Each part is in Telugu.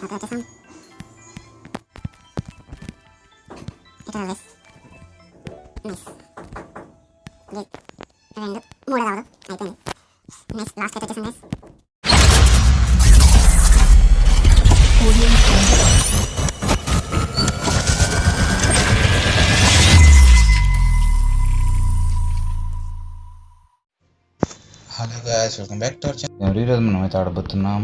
ఓకే వచ్చేసాం ఇక్కడ లెస్ నైస్ గ్రేట్ రెండు మూడో రావడం అయిపోయింది నెక్స్ట్ లాస్ట్ అయితే వచ్చేసాం guys hello guys welcome back to our channel ఈరోజు మనం అయితే ఆడబోతున్నాం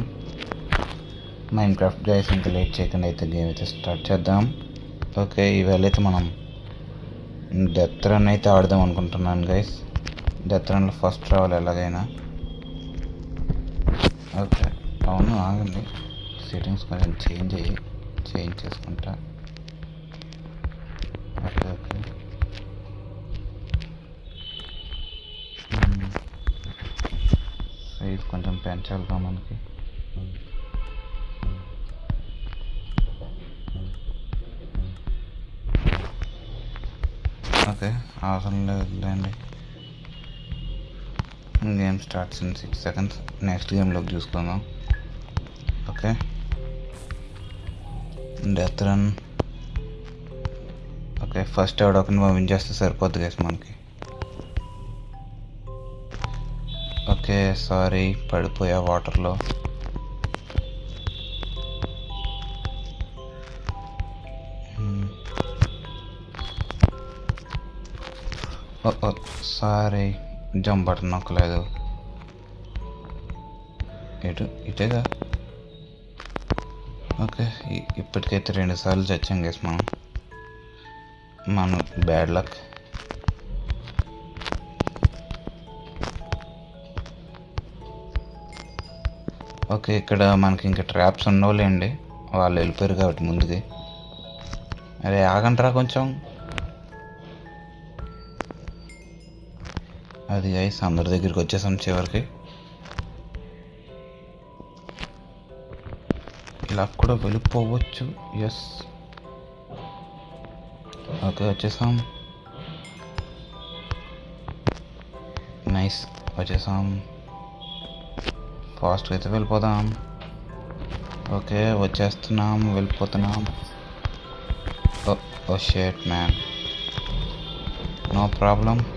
మైండ్ క్రాఫ్ట్ గైస్ ఇంకా లేట్ చేయకుండా అయితే గేమ్ అయితే స్టార్ట్ చేద్దాం. ఓకే ఈవేళ అయితే మనం డెత్ రన్ అయితే ఆడదాం అనుకుంటున్నాను గైస్ డెత్ రన్లో ఫస్ట్ రావాలి ఎలాగైనా. ఓకే అవును ఆగండి. సెట్టింగ్స్ కొంచెం చేంజ్ అయ్యి చేంజ్ చేసుకుంటా. ఓకే ఓకే సైజ్ కొంచెం పెంచాలిగా మనకి. ఓకే అవసరం లేదులేండి game starts in six seconds. Next గేమ్లోకి చూసుకుందాం. Okay. Death run. Okay first ఎవడో ఒకరిని పంపించేస్తే సరిపోద్ది గేస్ మనకి. ఓకే సారీ పడిపోయా వాటర్లో సారీ జంప్ బటన్ నొక్కలేదు. ఇటు ఇటేగా? ఓకే ఇప్పటికైతే రెండు సార్లు చచ్చాం గేస్ మనం. మనం బ్యాడ్ లక్ ఓకే ఇక్కడ మనకి ఇంకా ట్రాప్స్ ఉండవులేండి. వాళ్ళు వెళ్ళిపోయారు కాబట్టి ముందుకి. అరే ఆగంట్రా కొంచెం. అది గైస్ అందరి దగ్గరికి వచ్చేసాం చివరికి. ఇలా కూడా వెళ్ళిపోవచ్చు. ఎస్ ఓకే వచ్చేసాం. నైస్ వచ్చేసాం. ఫాస్ట్గా అయితే వెళ్ళిపోదాం. ఓకే వచ్చేస్తున్నాం వెళ్ళిపోతున్నాం. Oh shit man no problem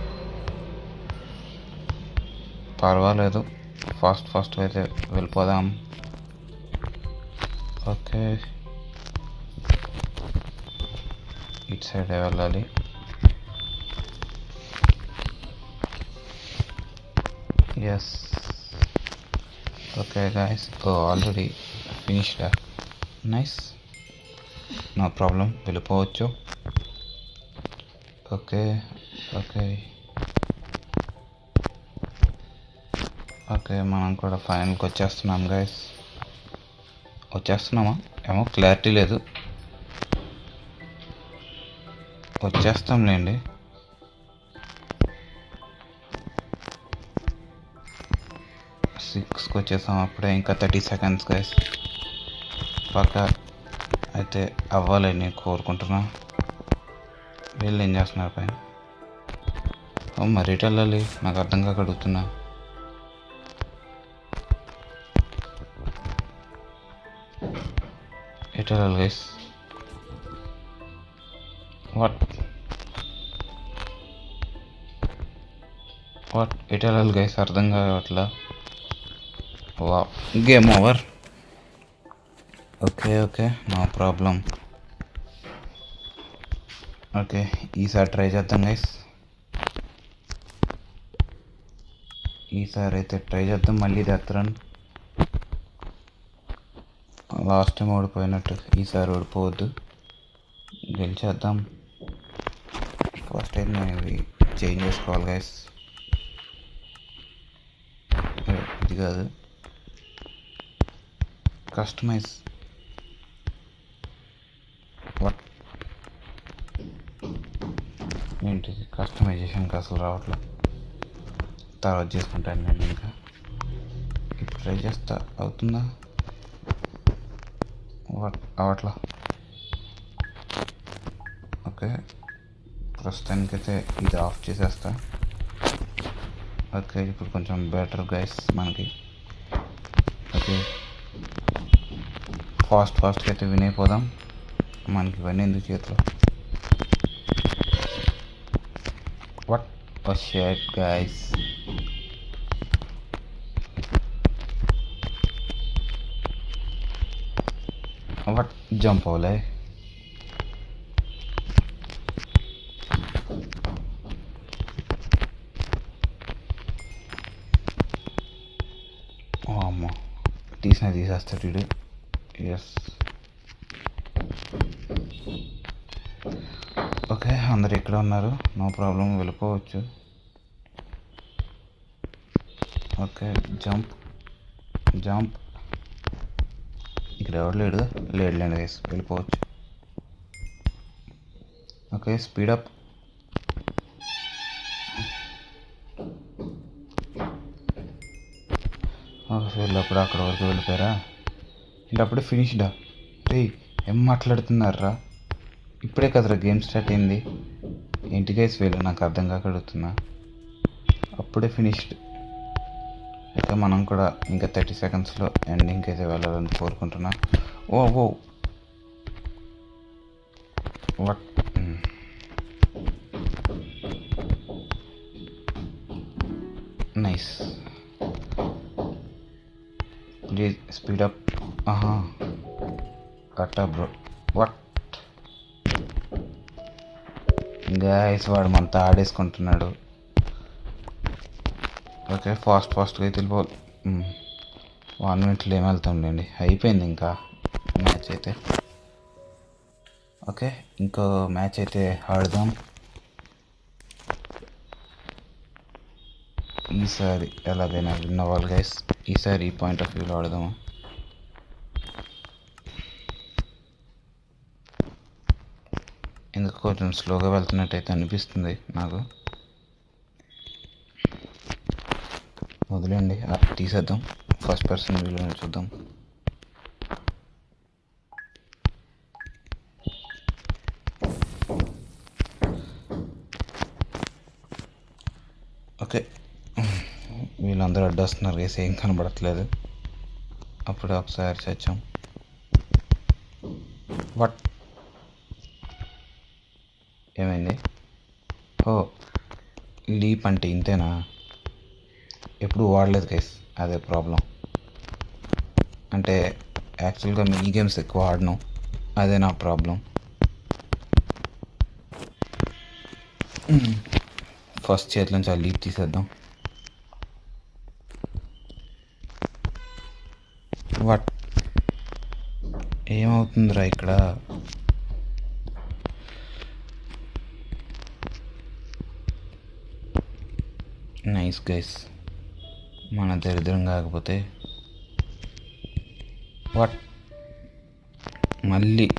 పర్వాలేదు. ఫాస్ట్ ఫాస్ట్ అయితే వెళ్ళిపోదాం. ఓకే. ఇటు సైడ్ వెళ్ళాలి. Yes okay guys oh already finished nice no problem వెళ్ళిపోవచ్చు. ఓకే ఓకే ఓకే మనం కూడా ఫైనల్కి వచ్చేస్తున్నాం గైస్ వచ్చేస్తున్నామా? ఏమో క్లారిటీ లేదు. వచ్చేస్తాంలేండి సిక్స్కి వచ్చేసాం అప్పుడే ఇంకా థర్టీ సెకండ్స్ గైస్ పక్క అయితే అవ్వాలని నేను కోరుకుంటున్నా. వీళ్ళు ఏం చేస్తున్నారు పైన? ఓ మరి వెళ్ళాలి నాకు అర్థం కాక అడుగుతున్నా. ఎటు వెళ్ళాలి గైస్ వాట్ వాట్ ఎటు వెళ్ళాలి గైస్ అర్థం కావట్లా వా game over okay okay no problem okay ఈసారి ట్రై చేద్దాం గైస్ ఈసారి అయితే ట్రై చేద్దాం మళ్ళీ రన్ లాస్ట్ టైం ఓడిపోయినట్టు. ఈసారి ఓడిపోవద్దు. గెలిచేద్దాం. ఫస్ట్ అయితే నేను ఇవి చేంజ్ చేసుకోవాలి గైస్ ఇది కాదు. కస్టమైజ్ వాట్ ఏంటిది? కస్టమైజేషన్కి అసలు రావట్లే. తర్వాత చేసుకుంటాను నేను ఇంకా. ఇప్పుడు ట్రై చేస్తా. అవుతుందా? అవట్లా ఓకే ప్రస్తుతానికైతే ఇది ఆఫ్ చేసేస్తా ఓకే ఇప్పుడు కొంచెం బెటర్ గైస్ మనకి. ఓకే ఫాస్ట్ ఫాస్ట్గా అయితే వినైపోదాం. మనకి ఇవన్నీ ఎందుకు చేతిలో? వాట్ షేట్ గైస్ వాట్ జంప్ అవ్వలే తీసిన తీసేస్తాడు వీడు ఎస్ ఓకే అందరు ఇక్కడ ఉన్నారు? నో ప్రాబ్లం వెళ్ళిపోవచ్చు. ఓకే జంప్ జంప్ ఇక్కడ ఎవరు లేడు లేడులేండి గైస్ వెళ్ళిపోవచ్చు. ఓకే స్పీడప్ వీళ్ళప్పుడు అక్కడ వరకు వెళ్ళిపోయారా? అంటే అప్పుడే ఫినిష్డా ఏయ్ ఏం మాట్లాడుతున్నారా ఇప్పుడే కదరా గేమ్ స్టార్ట్ అయింది. ఏంటి గైస్ వీళ్ళు? నాకు అర్థం కాక అడుగుతున్నా. అప్పుడే ఫినిష్డ్ అయితే మనం కూడా ఇంకా థర్టీ సెకండ్స్లో ఎండింగ్కి అయితే వెళ్ళాలని కోరుకుంటున్నా. Oh oh. What nice. Please speed up. ఆహా. కట్టా బ్రో. వాట్ గాయస్ వాడు మనతో ఆడేసుకుంటున్నాడు. ఓకే ఫాస్ట్ ఫాస్ట్గా అయితే వెళ్ళిపోవాలి వన్ మినిట్లో ఏం వెళ్తాంలేండి అయిపోయింది ఇంకా మ్యాచ్ అయితే. ఓకే ఇంకో మ్యాచ్ అయితే ఆడదాం. ఈసారి ఎలాగైనా విన్ అవ్వాలి గైస్ ఈసారి ఈ పాయింట్ ఆఫ్ వ్యూలో ఆడదాము. ఎందుకు కొంచెం స్లోగా వెళ్తున్నట్టయితే అనిపిస్తుంది నాకు. వదిలేండి తీసేద్దాం. ఫస్ట్ పర్సన్ వ్యూలో చూద్దాం. ఓకే. వీళ్ళందరూ అడ్డొస్తున్నారు వేసి ఏం కనబడట్లేదు. అప్పుడు ఒకసారి చచ్చాం వాట్ ఏమైంది? ఓ లీప్ అంటే ఇంతేనా? ఎప్పుడు వాడలేదు గైస్ అదే ప్రాబ్లం అంటే యాక్చువల్గా మినీ గేమ్స్ ఎక్కువ ఆడను. అదే నా ప్రాబ్లం ఫస్ట్ చేతిలో నుంచి ఆ లీప్ తీసేద్దాం. వాట్ ఏమవుతుందిరా ఇక్కడ? నైస్ గైస్ మన దరిద్రం కాకపోతే వాట్? మళ్ళీ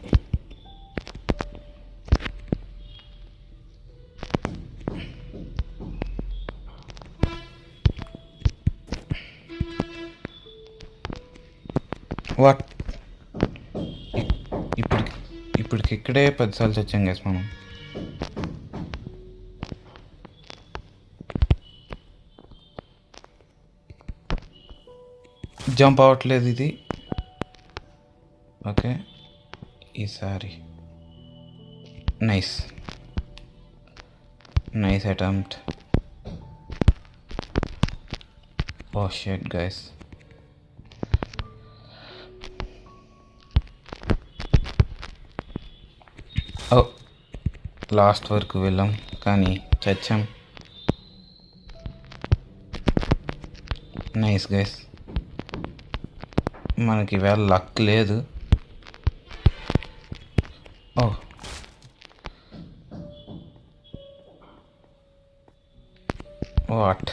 వాట్? ఇప్పటికి ఇప్పటికి ఇక్కడే పదిసార్లు చచ్చాం గైస్ మనం. జంప్ అవ్వట్లేదు ఇది. ఓకే. ఈసారి నైస్. Nice attempt. ఓ షెట్ గైస్. ఓ లాస్ట్ వరకు వెళ్ళాం కానీ చచ్చాం. Nice guys. మనకి వేళ లక్ లేదు. ఓ. వాట్?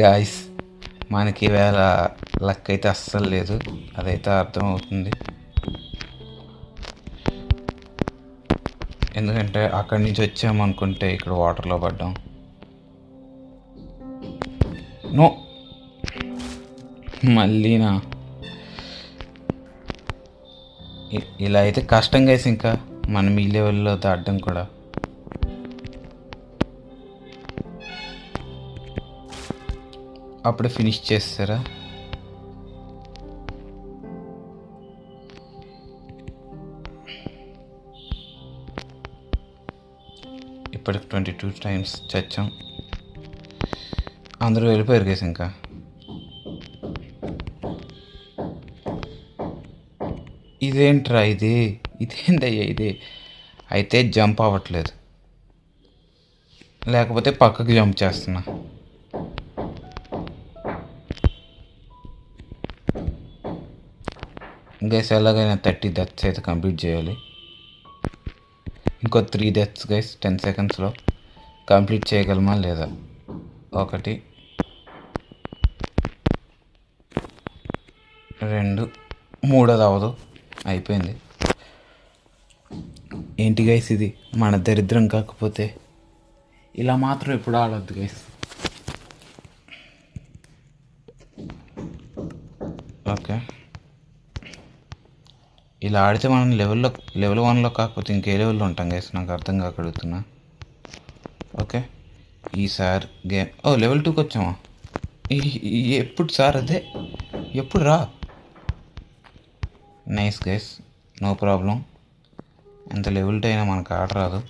గాయస్ మనకి వేళ లక్ అయితే అస్సలు లేదు. అదైతే అర్థమవుతుంది. ఎందుకంటే అక్కడి నుంచి వచ్చామనుకుంటే ఇక్కడ వాటర్లో పడ్డాం. నో. మళ్ళీనా ఇ- ఇలా అయితే కష్టం గైస్ ఇంకా. మనం ఈ లెవెల్లో దాటడం కూడా. అప్పుడే ఫినిష్ చేస్తారా? ఇప్పటికి ట్వంటీ టూ టైమ్స్ చచ్చాం. అందరూ వెళ్ళిపోయారు కేసు ఇంకా ఇదేంట్రా ఇది? ఇదేంటయ్యా ఇది? అయితే జంప్ అవ్వట్లేదు. లేకపోతే పక్కకి జంప్ చేస్తున్నా. గైస్ ఎలాగైనా థర్టీ డెత్స్ అయితే కంప్లీట్ చేయాలి. ఇంకో త్రీ డెత్స్ గైస్ టెన్ సెకండ్స్లో కంప్లీట్ చేయగలమా లేదా? ఒకటి రెండు మూడోది అవదు అయిపోయింది. ఏంటి గైస్ ఇది? మన దరిద్రం కాకపోతే ఇలా మాత్రం ఎప్పుడు ఆడొద్దు గైస్ ఓకే ఇలా ఆడితే మనం లెవెల్లో లెవెల్ వన్లో కాకపోతే ఇంకే లెవెల్లో ఉంటాం గైస్ నాకు అర్థం కాక అడుగుతున్నా ఓకే ఈసారి గేమ్ ఓ లెవెల్ టూకి వచ్చామా? ఈ- ఎప్పుడు సార్ అదే? ఎప్పుడు రా? నైస్ గైస్ నో ప్రాబ్లం ఎంత లెవెల్ టూ అయినా మనకు ఆట రాదు.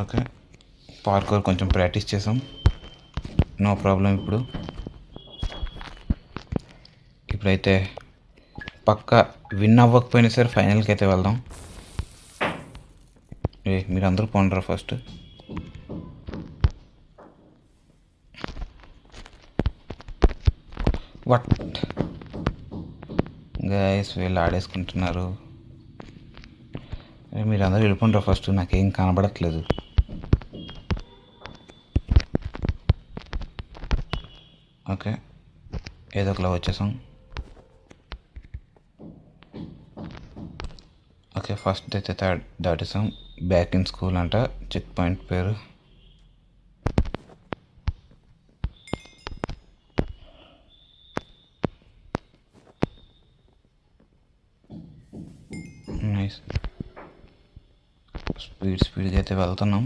ఓకే? పార్కర్ కొంచెం ప్రాక్టీస్ చేసాం. నో ప్రాబ్లం ఇప్పుడు. ఇప్పుడైతే పక్క విన్ అవ్వకపోయినా సరే ఫైనల్కి అయితే వెళ్దాం. ఏ మీరు అందరూ పోండ్రా ఫస్ట్. వట్ గైస్ వీళ్ళు ఆడేసుకుంటున్నారు. మీరు అందరూ వెళ్ళిపోండ్రా ఫస్ట్. నాకేం కనబడట్లేదు ఓకే ఏదో ఒకలా వచ్చేసాం ఓకే ఫస్ట్ అయితే దా- దాటేసాం బ్యాక్ ఇన్ స్కూల్ అంట చెక్ పాయింట్ పేరు. నైస్ స్పీడ్ స్పీడ్గా అయితే వెళ్తున్నాం.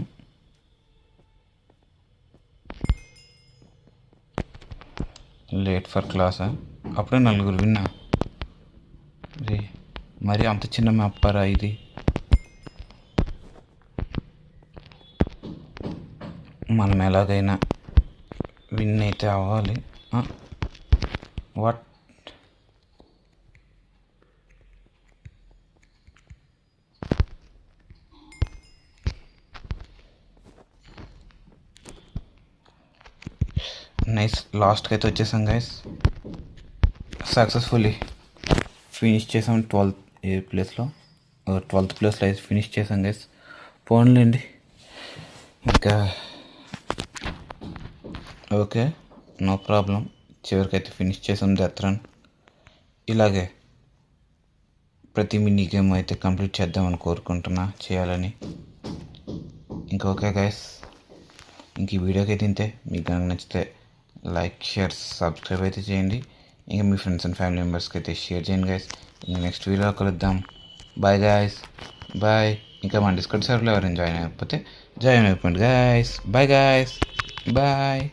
లేట్ ఫర్ క్లాసా అప్పుడే నలుగురు విన్నా. రే మరి అంత చిన్న మ్యాపరా ఇది? మనం ఎలాగైనా విన్ అయితే అవ్వాలి. వాట్ నైస్ లాస్ట్కి అయితే వచ్చేసాం గైస్ సక్సెస్ఫుల్లీ ఫినిష్ చేసాం ట్వెల్త్ ఏ ప్లేస్లో ట్వెల్త్ ప్లేస్లో అయితే ఫినిష్ చేసాం గైస్ పోన్లేండి ఇంకా ఓకే నో ప్రాబ్లం చివరికైతే ఫినిష్ చేసాం డెత్ రన్ ఇలాగే ప్రతి మినీ గేమ్ అయితే కంప్లీట్ చేద్దామని కోరుకుంటున్నా చేయాలని. ఇంకా ఓకే గైస్ ఇంక ఈ వీడియోకి అయితే ఇంతే. మీకు కనుక నచ్చితే లైక్ షేర్ సబ్స్క్రైబ్ అయితే చేయండి. ఇంకా మీ ఫ్రెండ్స్ అండ్ ఫ్యామిలీ మెంబర్స్కి అయితే షేర్ చేయండి గైస్ ఇంకా నెక్స్ట్ వీడియో కలుద్దాం. బాయ్ గాయస్ బాయ్ ఇంకా మన డిస్కౌంట్ సర్వ్లో ఎవరైనా జాయిన్ అయిపోతే జాయిన్ అయిపోయింది గాయస్ బాయ్ గాయస్ బాయ్